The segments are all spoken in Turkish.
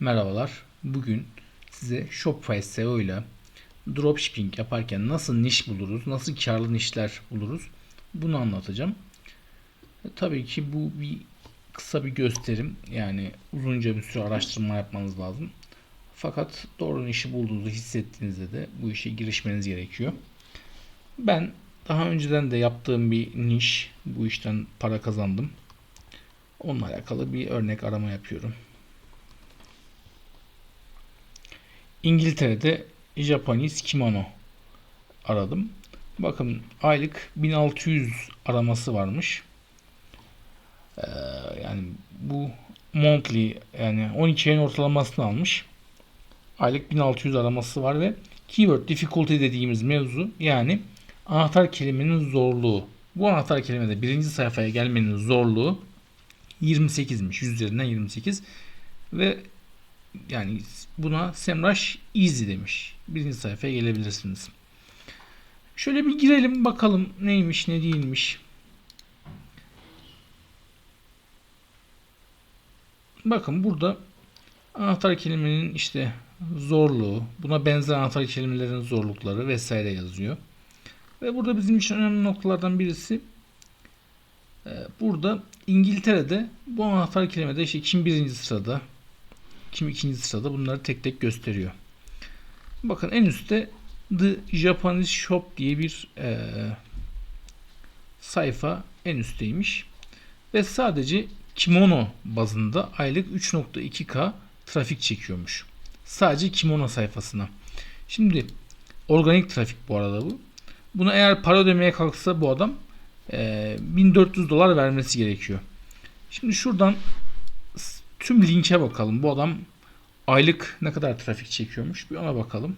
Merhabalar. Bugün size Shopify SEO ile dropshipping yaparken nasıl niş buluruz, nasıl karlı nişler buluruz bunu anlatacağım. E, tabii ki bu bir kısa bir gösterim. Yani uzunca bir süre araştırma yapmanız lazım. Fakat doğru nişi bulduğunuzu hissettiğinizde de bu işe girişmeniz gerekiyor. Ben daha önceden de yaptığım bir niş, bu işten para kazandım. Onunla alakalı bir örnek arama yapıyorum. İngiltere'de Japanese kimono aradım. Bakın aylık 1600 araması varmış. Ee, yani bu monthly yani 12 ayın ortalamasını almış. Aylık 1600 araması var ve keyword difficulty dediğimiz mevzu yani anahtar kelimenin zorluğu. Bu anahtar kelimede birinci sayfaya gelmenin zorluğu 28'miş. 100 üzerinden 28 ve yani buna Semrush Easy demiş. Birinci sayfaya gelebilirsiniz. Şöyle bir girelim bakalım neymiş ne değilmiş. Bakın burada anahtar kelimenin işte zorluğu, buna benzer anahtar kelimelerin zorlukları vesaire yazıyor. Ve burada bizim için önemli noktalardan birisi e, burada İngiltere'de bu anahtar kelimede işte kim birinci sırada, kim ikinci sırada bunları tek tek gösteriyor. Bakın en üstte The Japanese Shop diye bir e, sayfa en üstteymiş. Ve sadece kimono bazında aylık 3.2k trafik çekiyormuş. Sadece kimono sayfasına. Şimdi organik trafik bu arada bu. Buna eğer para ödemeye kalksa bu adam e, 1400 dolar vermesi gerekiyor. Şimdi şuradan tüm linke bakalım. Bu adam aylık ne kadar trafik çekiyormuş bir ona bakalım.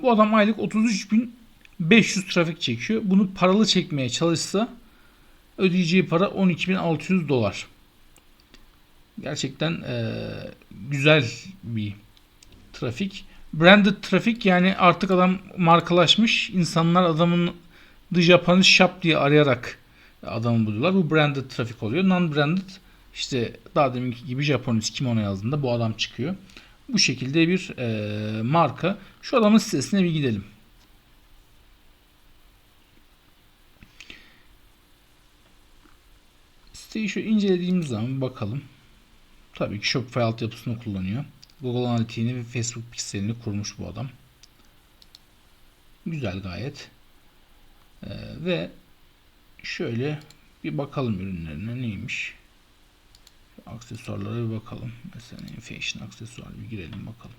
Bu adam aylık 33.500 trafik çekiyor. Bunu paralı çekmeye çalışsa ödeyeceği para 12.600 dolar. Gerçekten e, güzel bir trafik. Branded trafik yani artık adam markalaşmış. İnsanlar adamın The Japanese Shop diye arayarak adamı buluyorlar. Bu branded trafik oluyor. Non-branded işte daha deminki gibi Japanese kimono yazdığında bu adam çıkıyor. Bu şekilde bir e, marka. Şu adamın sitesine bir gidelim. Siteyi şöyle incelediğimiz zaman bakalım. Tabii ki Shopify altyapısını kullanıyor. Google Analytics'ini ve Facebook pikselini kurmuş bu adam. Güzel gayet. Ee, ve şöyle bir bakalım ürünlerine neymiş. Aksesuarlara bir bakalım. Mesela fashion aksesuar bir girelim bakalım.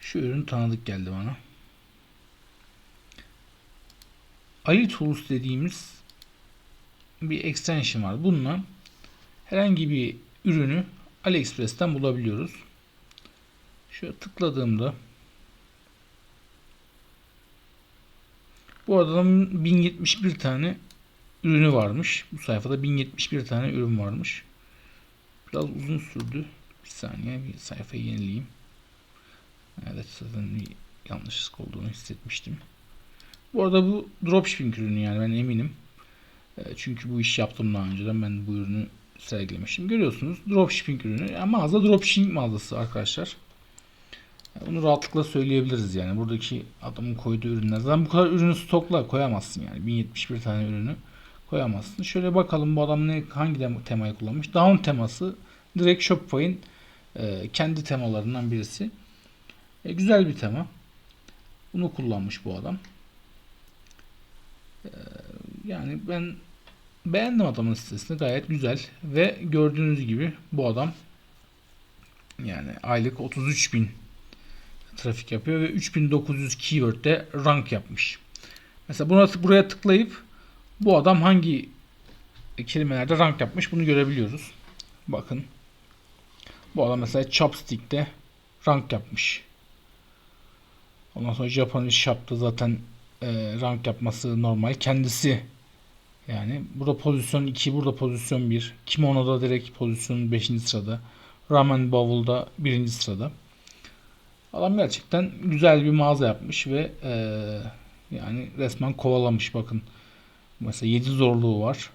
Şu ürün tanıdık geldi bana. Ali Tools dediğimiz bir extension var. Bununla herhangi bir ürünü AliExpress'ten bulabiliyoruz. Şöyle tıkladığımda bu adamın 1071 tane ürünü varmış. Bu sayfada 1071 tane ürün varmış. Biraz uzun sürdü. Bir saniye bir sayfayı yenileyeyim. Evet zaten bir yanlışlık olduğunu hissetmiştim. Bu arada bu dropshipping ürünü yani ben eminim. E, çünkü bu iş yaptım daha önceden. Ben bu ürünü sergilemiştim. Görüyorsunuz dropshipping ürünü. Yani mağaza dropshipping mağazası arkadaşlar. Bunu rahatlıkla söyleyebiliriz yani. Buradaki adamın koyduğu ürünler. Zaten bu kadar ürünü stokla koyamazsın yani. 1071 tane ürünü koyamazsın. Şöyle bakalım bu adam ne hangi temayı kullanmış. Down teması direkt Shopify'in e, kendi temalarından birisi. E, güzel bir tema. Bunu kullanmış bu adam. E, yani ben beğendim adamın sitesini. Gayet güzel. Ve gördüğünüz gibi bu adam yani aylık 33 bin trafik yapıyor ve 3900 keyword'de rank yapmış. Mesela buna buraya tıklayıp bu adam hangi kelimelerde rank yapmış bunu görebiliyoruz. Bakın. Bu adam mesela chopstick'te rank yapmış. Ondan sonra Japanese shop'ta zaten e, rank yapması normal. Kendisi yani burada pozisyon 2, burada pozisyon 1. Kimono'da direkt pozisyon 5. sırada. Ramen Bowl'da 1. sırada. Adam gerçekten güzel bir mağaza yapmış ve e, yani resmen kovalamış bakın. Mesela 7 zorluğu var.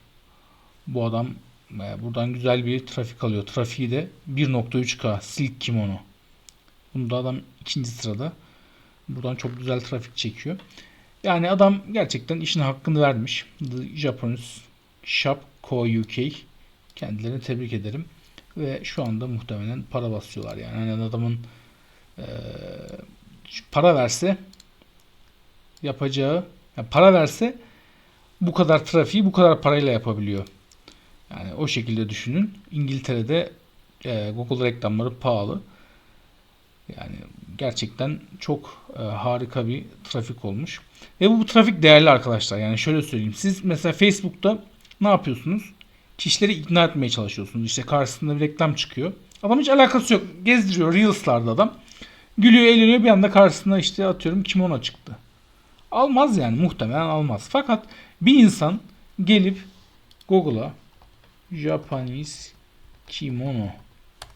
Bu adam E, buradan güzel bir trafik alıyor. Trafiği de 1.3K Silk Kimono. Bunda adam ikinci sırada. Buradan çok güzel trafik çekiyor. Yani adam gerçekten işin hakkını vermiş. The Japanese Shop Co UK. Kendilerini tebrik ederim. Ve şu anda muhtemelen para basıyorlar. Yani hani adamın e, para verse yapacağı yani para verse bu kadar trafiği bu kadar parayla yapabiliyor. Yani o şekilde düşünün. İngiltere'de e, Google reklamları pahalı. Yani gerçekten çok e, harika bir trafik olmuş. Ve bu, bu trafik değerli arkadaşlar. Yani şöyle söyleyeyim. Siz mesela Facebook'ta ne yapıyorsunuz? Kişileri ikna etmeye çalışıyorsunuz. İşte karşısında bir reklam çıkıyor. Adam hiç alakası yok. Gezdiriyor Reels'larda adam. Gülüyor eğleniyor bir anda karşısına işte atıyorum kimono çıktı. Almaz yani muhtemelen almaz. Fakat bir insan gelip Google'a Japanese kimono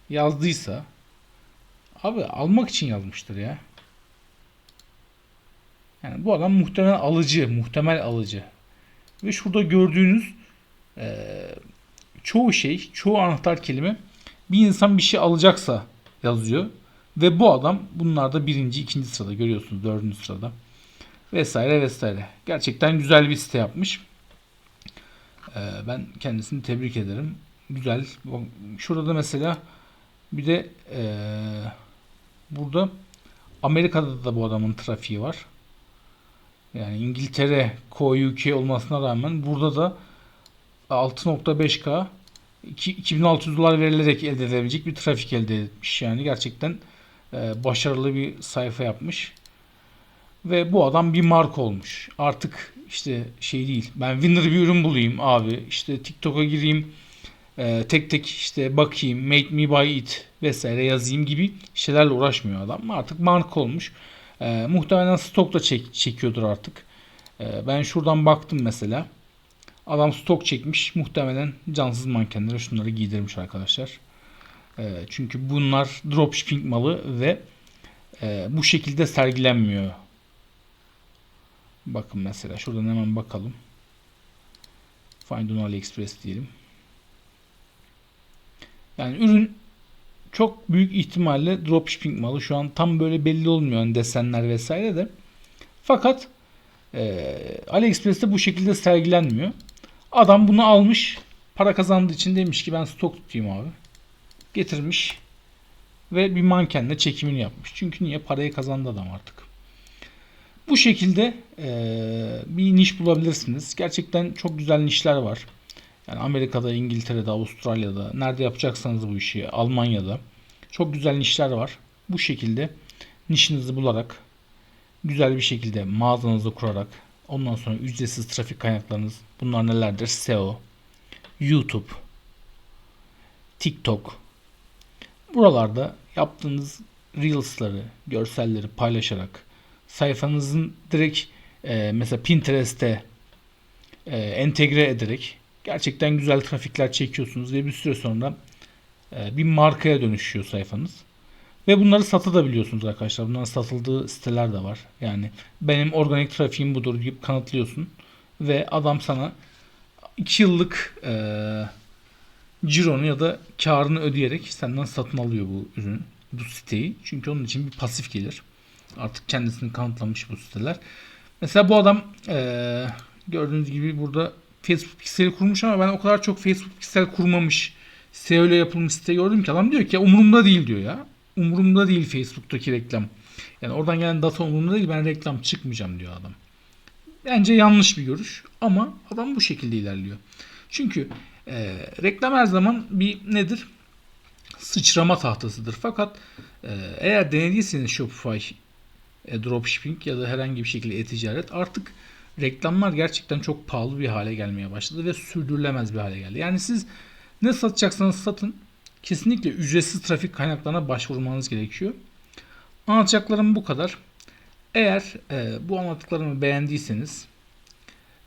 yazdıysa abi almak için yazmıştır ya. Yani bu adam muhtemelen alıcı, muhtemel alıcı. Ve şurada gördüğünüz e, çoğu şey, çoğu anahtar kelime bir insan bir şey alacaksa yazıyor. Ve bu adam bunlarda birinci, ikinci sırada görüyorsunuz dördüncü sırada. Vesaire vesaire. Gerçekten güzel bir site yapmış. Ee, ben kendisini tebrik ederim. Güzel. Şurada mesela bir de ee, burada Amerika'da da bu adamın trafiği var. Yani İngiltere, Co-UK olmasına rağmen burada da 6.5K 2600 dolar verilerek elde edilebilecek bir trafik elde etmiş. Yani gerçekten e, başarılı bir sayfa yapmış. Ve bu adam bir marka olmuş. Artık işte şey değil. Ben winner bir ürün bulayım abi. İşte TikTok'a gireyim. E, tek tek işte bakayım. Make me buy it vesaire yazayım gibi şeylerle uğraşmıyor adam. Artık marka olmuş. E, muhtemelen stok da çek, çekiyordur artık. E, ben şuradan baktım mesela. Adam stok çekmiş. Muhtemelen cansız mankenlere şunları giydirmiş arkadaşlar. E, çünkü bunlar dropshipping malı ve e, bu şekilde sergilenmiyor. Bakın mesela şuradan hemen bakalım. Find on AliExpress diyelim. Yani ürün çok büyük ihtimalle dropshipping malı. Şu an tam böyle belli olmuyor yani desenler vesaire de. Fakat e, AliExpress'te bu şekilde sergilenmiyor. Adam bunu almış. Para kazandığı için demiş ki ben stok tutayım abi. Getirmiş. Ve bir mankenle çekimini yapmış. Çünkü niye? Parayı kazandı adam artık. Bu şekilde e, bir niş bulabilirsiniz. Gerçekten çok güzel nişler var. Yani Amerika'da, İngiltere'de, Avustralya'da, nerede yapacaksanız bu işi, Almanya'da çok güzel nişler var. Bu şekilde nişinizi bularak güzel bir şekilde mağazanızı kurarak ondan sonra ücretsiz trafik kaynaklarınız bunlar nelerdir? SEO, YouTube, TikTok. Buralarda yaptığınız Reels'ları, görselleri paylaşarak sayfanızın direkt e, mesela Pinterest'te e, entegre ederek gerçekten güzel trafikler çekiyorsunuz ve bir süre sonra e, bir markaya dönüşüyor sayfanız. Ve bunları satabiliyorsunuz arkadaşlar. Bunların satıldığı siteler de var. Yani benim organik trafiğim budur deyip kanıtlıyorsun. Ve adam sana 2 yıllık e, cironu ya da karını ödeyerek senden satın alıyor bu ürün, bu siteyi. Çünkü onun için bir pasif gelir. Artık kendisini kanıtlamış bu siteler. Mesela bu adam e, gördüğünüz gibi burada Facebook pikseli kurmuş ama ben o kadar çok Facebook piksel kurmamış SEO yapılmış site gördüm ki adam diyor ki umurumda değil diyor ya. Umurumda değil Facebook'taki reklam. Yani oradan gelen data umurumda değil ben reklam çıkmayacağım diyor adam. Bence yanlış bir görüş ama adam bu şekilde ilerliyor. Çünkü e, reklam her zaman bir nedir? Sıçrama tahtasıdır. Fakat e, eğer denediyseniz Shopify e, dropshipping ya da herhangi bir şekilde e-ticaret artık reklamlar gerçekten çok pahalı bir hale gelmeye başladı ve sürdürülemez bir hale geldi. Yani siz ne satacaksanız satın kesinlikle ücretsiz trafik kaynaklarına başvurmanız gerekiyor. Anlatacaklarım bu kadar. Eğer e, bu anlattıklarımı beğendiyseniz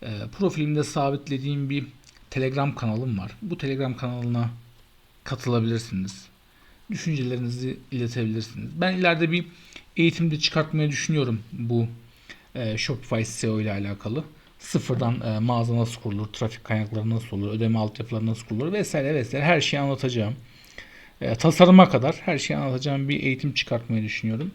e, profilimde sabitlediğim bir Telegram kanalım var. Bu Telegram kanalına katılabilirsiniz. Düşüncelerinizi iletebilirsiniz. Ben ileride bir eğitimde çıkartmayı düşünüyorum bu e, Shopify SEO ile alakalı. sıfırdan e, mağaza nasıl kurulur, trafik kaynakları nasıl olur, ödeme altyapıları nasıl kurulur vesaire vesaire her şeyi anlatacağım. E, tasarıma kadar her şeyi anlatacağım bir eğitim çıkartmayı düşünüyorum.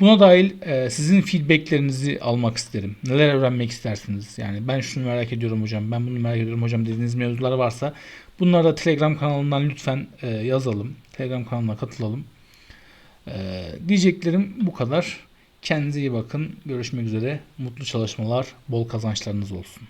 Buna dahil e, sizin feedbacklerinizi almak isterim. Neler öğrenmek istersiniz? Yani ben şunu merak ediyorum hocam, ben bunu merak ediyorum hocam dediğiniz mevzular varsa bunları da Telegram kanalından lütfen e, yazalım. Telegram kanalına katılalım. E, diyeceklerim bu kadar. Kendinize iyi bakın. Görüşmek üzere. Mutlu çalışmalar, bol kazançlarınız olsun.